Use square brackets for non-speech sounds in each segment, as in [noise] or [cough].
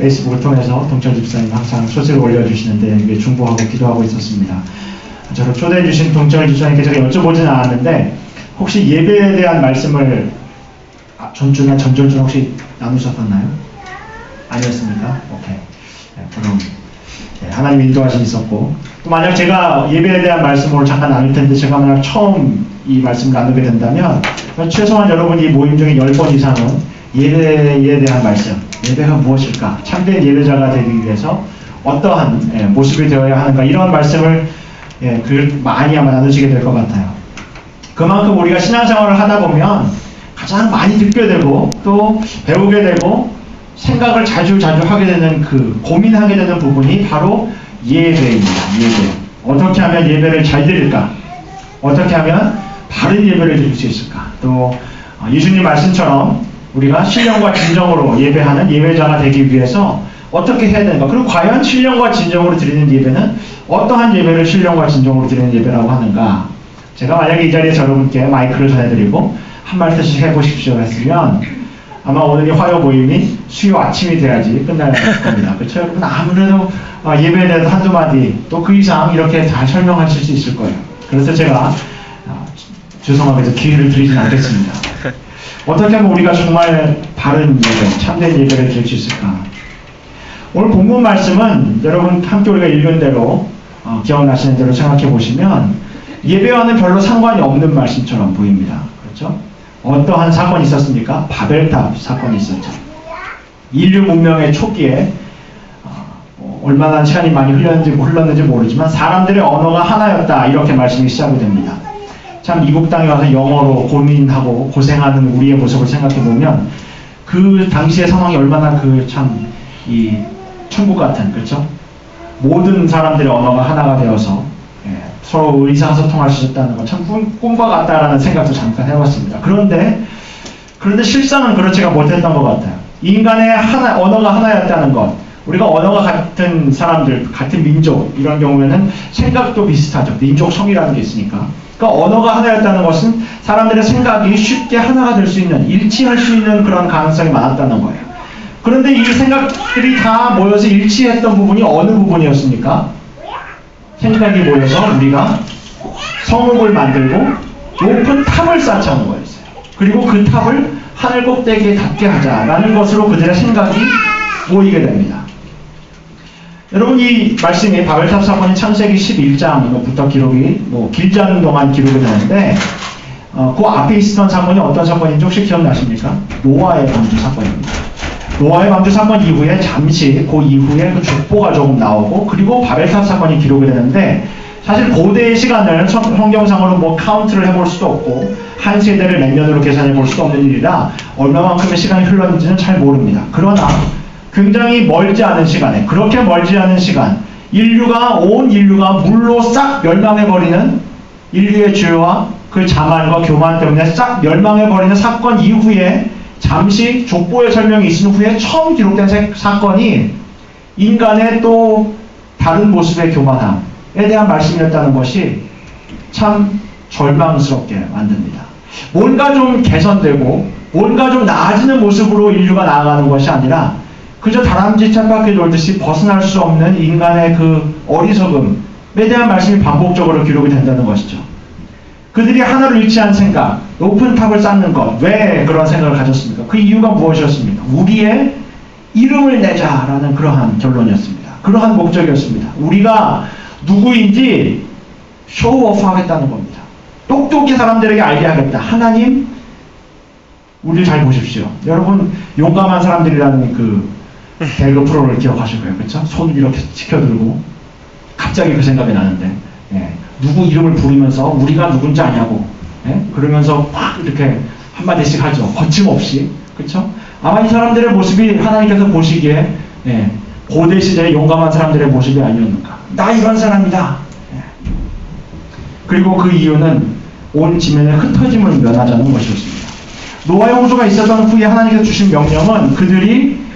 페이스북을 통해서 동철 집사님 항상 소식을 올려주시는데 중보하고 기도하고 있었습니다. 저를 초대해 주신 동철 집사님께 제가 여쭤보지는 않았는데 혹시 예배에 대한 말씀을 아, 전주나 전절주 혹시 나누셨었나요? 아니었습니까? 오케이. 네, 그럼 네, 하나님 인도하신 있었고 또 만약 제가 예배에 대한 말씀을 잠깐 나눌 텐데 제가 만약 처음 이 말씀을 나누게 된다면 최소한 여러분이 이 모임 중에 10번 이상은 예배에 대한 말씀 예배가 무엇일까 참된 예배자가 되기 위해서 어떠한 예, 모습이 되어야 하는가 이런 말씀을 예, 그 많이 아마 나누시게 될 것 같아요 그만큼 우리가 신앙생활을 하다 보면 가장 많이 듣게 되고 또 배우게 되고 생각을 자주 자주 하게 되는 그 고민하게 되는 부분이 바로 예배입니다. 예배. 어떻게 하면 예배를 잘 드릴까? 어떻게 하면 바른 예배를 드릴 수 있을까? 또 어, 예수님 말씀처럼 우리가 신령과 진정으로 예배하는 예배자가 되기 위해서 어떻게 해야 되는가? 그리고 과연 신령과 진정으로 드리는 예배는 어떠한 예배를 신령과 진정으로 드리는 예배라고 하는가? 제가 만약에 이 자리에서 여러분께 마이크를 전해드리고 한 말씀씩 해보십시오 했으면 아마 오늘 이 화요 모임이 수요 아침이 돼야지 끝날 겁니다. 그렇죠? 여러분 아무래도 어, 예배에 대해서 한두 마디 또 그 이상 이렇게 잘 설명하실 수 있을 거예요. 그래서 제가 어, 죄송하게도 기회를 드리진 않겠습니다. 어떻게 하면 우리가 정말 바른 예배, 참된 예배를 드릴 수 있을까? 오늘 본문 말씀은 여러분 함께 우리가 읽은 대로 어, 기억나시는 대로 생각해 보시면 예배와는 별로 상관이 없는 말씀처럼 보입니다. 그렇죠? 어떠한 사건이 있었습니까? 바벨탑 사건이 있었죠. 인류 문명의 초기에 어, 뭐 얼마나 시간이 많이 흘렀는지, 흘렀는지 모르지만 사람들의 언어가 하나였다 이렇게 말씀이 시작이 됩니다. 참 이국 땅에 와서 영어로 고민하고 고생하는 우리의 모습을 생각해 보면 그 당시의 상황이 얼마나 그 참 이 천국 같은 그렇죠? 모든 사람들의 언어가 하나가 되어서 예, 서로 의사소통할 수 있다는 것참 꿈과 같다라는 생각도 잠깐 해봤습니다. 그런데 그런데 실상은 그렇지가 못했던 것 같아요. 인간의 하나 언어가 하나였다는 것. 우리가 언어가 같은 사람들, 같은 민족 이런 경우에는 생각도 비슷하죠. 민족성이라는 게 있으니까. 그러니까 언어가 하나였다는 것은 사람들의 생각이 쉽게 하나가 될 수 있는 일치할 수 있는 그런 가능성이 많았다는 거예요. 그런데 이 생각들이 다 모여서 일치했던 부분이 어느 부분이었습니까? 생각이 모여서 우리가 성읍을 만들고 높은 탑을 쌓자는 거였어요. 그리고 그 탑을 하늘 꼭대기에 닿게 하자라는 것으로 그들의 생각이 모이게 됩니다. 여러분 이 말씀이 바벨탑 사건이 창세기 11장부터 기록이 뭐 길지 않은 동안 기록이 되는데 어, 그 앞에 있었던 사건이 어떤 사건인지 혹시 기억나십니까? 노아의 방주 사건입니다. 노아의 방주 사건 이후에 잠시 그 이후에 그 족보가 조금 나오고 그리고 바벨탑 사건이 기록이 되는데 사실 고대의 시간을 성, 성경상으로 뭐 카운트를 해볼 수도 없고 한 세대를 몇 년으로 계산해 볼 수도 없는 일이라 얼마만큼의 시간이 흘렀는지는 잘 모릅니다. 그러나 굉장히 멀지 않은 시간에 그렇게 멀지 않은 시간 인류가 온 인류가 물로 싹 멸망해 버리는 인류의 죄와 그 자만과 교만 때문에 싹 멸망해 버리는 사건 이후에 잠시 족보의 설명이 있은 후에 처음 기록된 사- 사건이 인간의 또 다른 모습의 교만함에 대한 말씀이었다는 것이 참 절망스럽게 만듭니다. 뭔가 좀 개선되고 뭔가 좀 나아지는 모습으로 인류가 나아가는 것이 아니라 그저 다람쥐 쳇바퀴 돌듯이 벗어날 수 없는 인간의 그 어리석음에 대한 말씀이 반복적으로 기록이 된다는 것이죠. 그들이 하나로 일치한 생각, 높은 탑을 쌓는 것, 왜 그런 생각을 가졌습니까? 그 이유가 무엇이었습니까? 우리의 이름을 내자라는 그러한 결론이었습니다. 그러한 목적이었습니다. 우리가 누구인지 쇼오프 하겠다는 겁니다. 똑똑히 사람들에게 알게 하겠다. 하나님, 우리를 잘 보십시오. 여러분, 용감한 사람들이라는 그 배그 프로를 기억하실 거예요. 그렇죠? 손을 이렇게 지켜들고 갑자기 그 생각이 나는데 예, 누구 이름을 부르면서 우리가 누군지 아냐고 예? 그러면서 막 이렇게 한마디씩 하죠. 거침없이 그렇죠? 아마 이 사람들의 모습이 하나님께서 보시기에 예, 고대 시대의 용감한 사람들의 모습이 아니었는가. 나 이런 사람이다. 예. 그리고 그 이유는 온 지면의 흩어짐을 면하자는 것이었습니다. 노아의 홍수가 있었던 후에 하나님께서 주신 명령은 그들이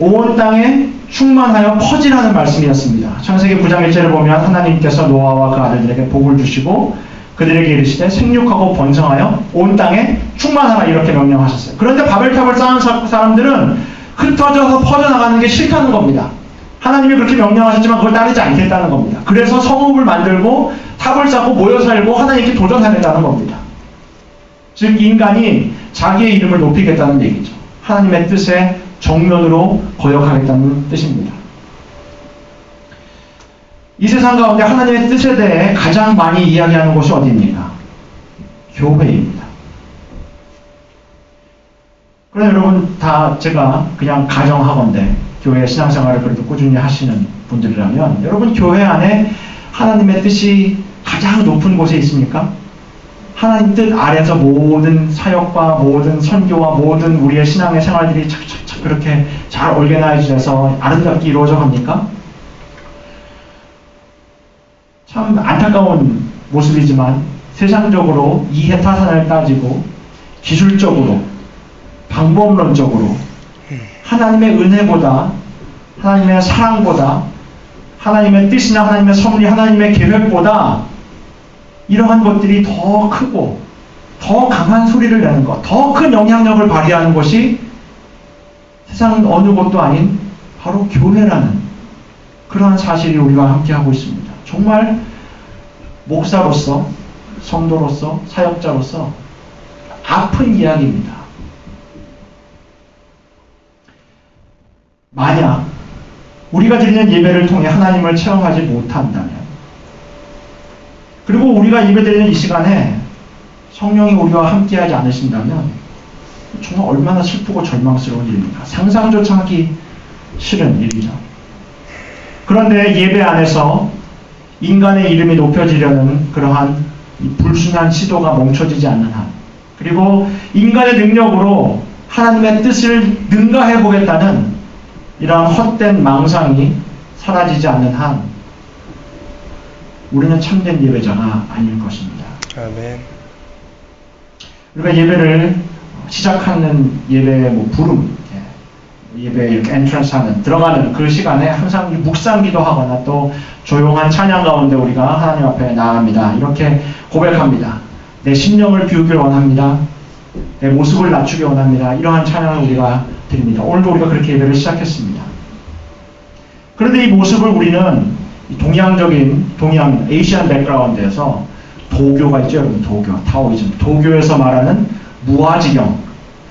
온 땅에 충만하여 퍼지라는 말씀이었습니다. 창세기 9장 1절을 보면 하나님께서 노아와 그 아들들에게 복을 주시고 그들에게 이르시되 생육하고 번성하여 온 땅에 충만하라 이렇게 명령하셨어요. 그런데 바벨탑을 쌓은 사- 사람들은 흩어져서 퍼져나가는 게 싫다는 겁니다. 하나님이 그렇게 명령하셨지만 그걸 따르지 않겠다는 겁니다. 그래서 성읍을 만들고 탑을 쌓고 모여 살고 하나님께 도전하겠다는 겁니다. 즉 인간이 자기의 이름을 높이겠다는 얘기죠. 하나님의 뜻에 정면으로 거역하겠다는 뜻입니다. 이 세상 가운데 하나님의 뜻에 대해 가장 많이 이야기하는 곳이 어디입니까? 교회입니다. 그럼 여러분 다 제가 그냥 가정하건대 교회 신앙생활을 그래도 꾸준히 하시는 분들이라면 여러분 교회 안에 하나님의 뜻이 가장 높은 곳에 있습니까? 하나님 뜻 아래서 모든 사역과 모든 선교와 모든 우리의 신앙의 생활들이 착착착 그렇게 잘 얼개나이즈 돼서 아름답게 이루어져 갑니까? 참 안타까운 모습이지만 세상적으로 이해 타산을 따지고 기술적으로 방법론적으로 하나님의 은혜보다 하나님의 사랑보다 하나님의 뜻이나 하나님의 섭리 하나님의 계획보다 이러한 것들이 더 크고 더 강한 소리를 내는 것, 더 큰 영향력을 발휘하는 것이 세상 어느 곳도 아닌 바로 교회라는 그러한 사실이 우리와 함께하고 있습니다. 정말 목사로서, 성도로서, 사역자로서 아픈 이야기입니다. 만약 우리가 드리는 예배를 통해 하나님을 체험하지 못한다면, 그리고 우리가 예배 드리는 이 시간에 성령이 우리와 함께하지 않으신다면, 정말 얼마나 슬프고 절망스러운 일입니까? 상상조차 하기 싫은 일이죠. 그런데 예배 안에서 인간의 이름이 높여지려는 그러한 불순한 시도가 멈춰지지 않는 한, 그리고 인간의 능력으로 하나님의 뜻을 능가해 보겠다는 이러한 헛된 망상이 사라지지 않는 한, 우리는 참된 예배자가 아닐 것입니다. 아멘. 우리가 예배를 시작하는 예배의 뭐 부름, 예, 예배 이렇게 엔트런스 하는, 들어가는 그 시간에 항상 묵상기도 하거나 또 조용한 찬양 가운데 우리가 하나님 앞에 나갑니다. 이렇게 고백합니다. 내 심령을 비우길 원합니다. 내 모습을 낮추기 원합니다. 이러한 찬양을 우리가 드립니다. 오늘도 우리가 그렇게 예배를 시작했습니다. 그런데 이 모습을 우리는 동양적인, 동양, 에이시안 백그라운드에서 도교가 있죠, 여러분. 도교, 타오이즘. 도교에서 말하는 무아지경.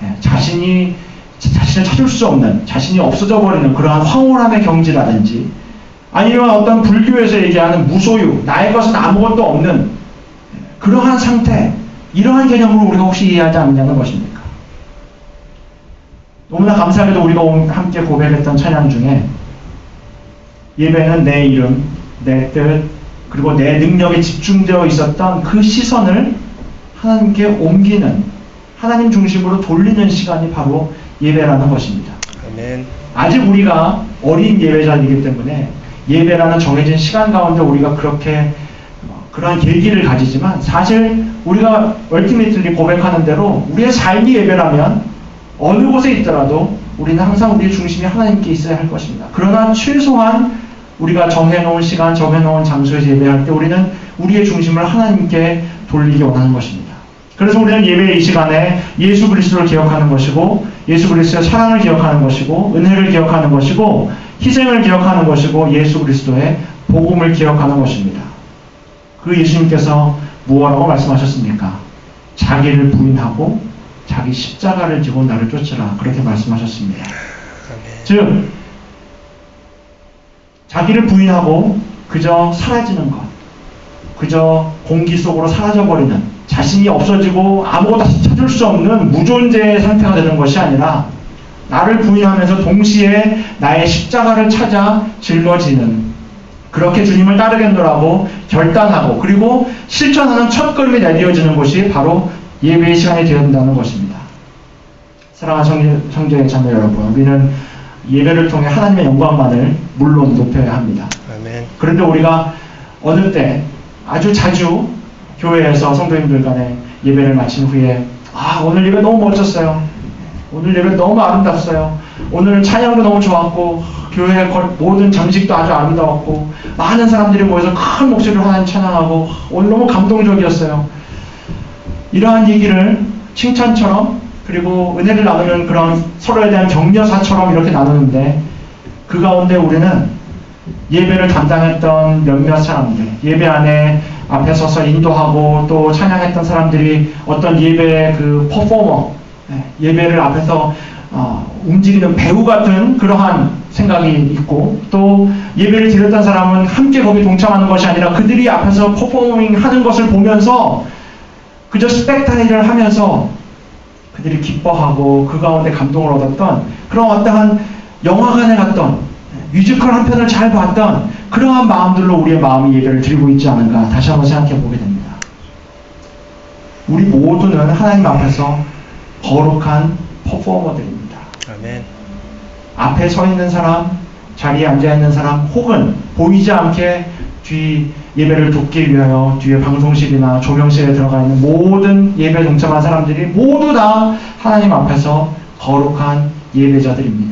예, 자신이, 자신을 찾을 수 없는, 자신이 없어져 버리는 그러한 황홀함의 경지라든지, 아니면 어떤 불교에서 얘기하는 무소유, 나의 것은 아무것도 없는 그러한 상태, 이러한 개념으로 우리가 혹시 이해하지 않느냐는 것입니까? 너무나 감사하게도 우리가 함께 고백했던 찬양 중에 예배는 내 이름, 내 뜻, 그리고 내 능력에 집중되어 있었던 그 시선을 하나님께 옮기는 하나님 중심으로 돌리는 시간이 바로 예배라는 것입니다. 아멘. 아직 우리가 어린 예배자이기 때문에 예배라는 정해진 시간 가운데 우리가 그렇게 그런 계기를 가지지만 사실 우리가 얼티메이틀리 고백하는 대로 우리의 삶이 예배라면 어느 곳에 있더라도 우리는 항상 우리의 중심이 하나님께 있어야 할 것입니다. 그러나 최소한 우리가 정해놓은 시간, 정해놓은 장소에서 예배할 때 우리는 우리의 중심을 하나님께 돌리기 원하는 것입니다. 그래서 우리는 예배 이 시간에 예수 그리스도를 기억하는 것이고 예수 그리스도의 사랑을 기억하는 것이고 은혜를 기억하는 것이고 희생을 기억하는 것이고 예수 그리스도의 복음을 기억하는 것입니다. 그 예수님께서 무엇라고 말씀하셨습니까? 자기를 부인하고 자기 십자가를 지고 나를 쫓으라 그렇게 말씀하셨습니다. 즉 자기를 부인하고 그저 사라지는 것, 그저 공기 속으로 사라져 버리는 자신이 없어지고 아무것도 찾을 수 없는 무존재의 상태가 되는 것이 아니라 나를 부인하면서 동시에 나의 십자가를 찾아 짊어지는 그렇게 주님을 따르겠노라고 결단하고 그리고 실천하는 첫 걸음이 내디어지는 것이 바로 예배의 시간이 되어야 된다는 것입니다. 사랑하는 성제, 성제의 자매 여러분, 우리는 예배를 통해 하나님의 영광만을 물론 높여야 합니다. 아멘. 그런데 우리가 어느 때 아주 자주 교회에서 성도님들 간에 예배를 마친 후에 아 오늘 예배 너무 멋졌어요. 오늘 예배 너무 아름답어요. 오늘 찬양도 너무 좋았고 교회 모든 장식도 아주 아름다웠고 많은 사람들이 모여서 큰 목소리로 하나님 찬양하고 오늘 너무 감동적이었어요. 이러한 얘기를 칭찬처럼 그리고 은혜를 나누는 그런 서로에 대한 격려사처럼 이렇게 나누는데 그 가운데 우리는 예배를 담당했던 몇몇 사람들, 예배 안에 앞에 서서 인도하고 또 찬양했던 사람들이 어떤 예배의 그 퍼포머, 예, 예배를 앞에서 어, 움직이는 배우 같은 그러한 생각이 있고 또 예배를 드렸던 사람은 함께 거기 동참하는 것이 아니라 그들이 앞에서 퍼포밍 하는 것을 보면서 그저 스펙타이를 하면서 그들이 기뻐하고 그 가운데 감동을 얻었던 그런 어떠한 영화관에 갔던 뮤지컬 한 편을 잘 봤던 그러한 마음들로 우리의 마음이 예배를 드리고 있지 않은가 다시 한번 생각해 보게 됩니다. 우리 모두는 하나님 앞에서 거룩한 퍼포머들입니다. 아멘. 앞에 서 있는 사람, 자리에 앉아 있는 사람, 혹은 보이지 않게 뒤 예배를 돕기 위하여 뒤에 방송실이나 조명실에 들어가 있는 모든 예배 동참한 사람들이 모두 다 하나님 앞에서 거룩한 예배자들입니다.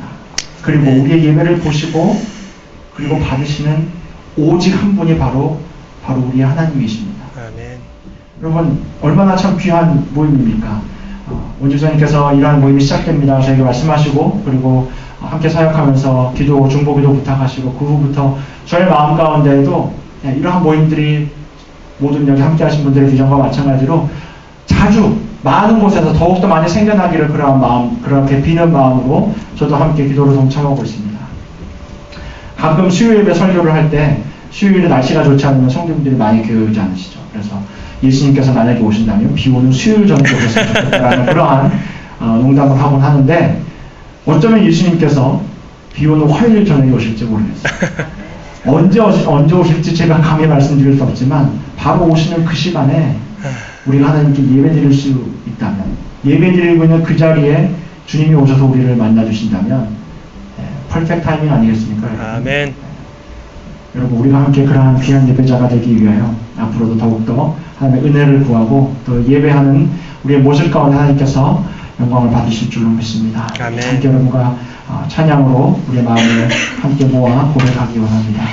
그리고 네. 우리의 예배를 보시고 그리고 받으시는 오직 한 분이 바로 바로 우리 하나님이십니다. 아멘. 여러분 얼마나 참 귀한 모임입니까? 어, 원주사님께서 이러한 모임이 시작됩니다. 저에게 말씀하시고 그리고 함께 사역하면서 기도 중보기도 부탁하시고 그 후부터 저의 마음 가운데에도 예, 이러한 모임들이 모든 여기 함께하신 분들의 비전과 마찬가지로 자주 많은 곳에서 더욱더 많이 생겨나기를 그러한 마음 그렇게 비는 마음으로 저도 함께 기도를 동참하고 있습니다. 가끔 수요일 예배 설교를 할 때 수요일에 날씨가 좋지 않으면 성도님들이 많이 교회 오지 않으시죠. 그래서 예수님께서 만약에 오신다면 비 오는 수요일 저녁에 오셨으면 좋겠다라는 [laughs] 그러한 어, 농담을 하곤 하는데 어쩌면 예수님께서 비 오는 화요일 저녁에 오실지 모르겠어요. 언제, 오시, 언제 오실지 제가 감히 말씀드릴 수 없지만 바로 오시는 그 시간에 우리가 하나님께 예배 드릴 수 있다면 예배 드리고 있는 그 자리에 주님이 오셔서 우리를 만나 주신다면 퍼펙트 타이밍 아니겠습니까? 아멘. 여러분 우리가 함께 그러한 귀한 예배자가 되기 위하여 앞으로도 더욱더 하나님의 은혜를 구하고 또 예배하는 우리의 모습 가운데 하나님께서 영광을 받으실 줄로 믿습니다. 아멘. 함께 여러분과 어, 찬양으로 우리의 마음을 함께 모아 고백하기 원합니다.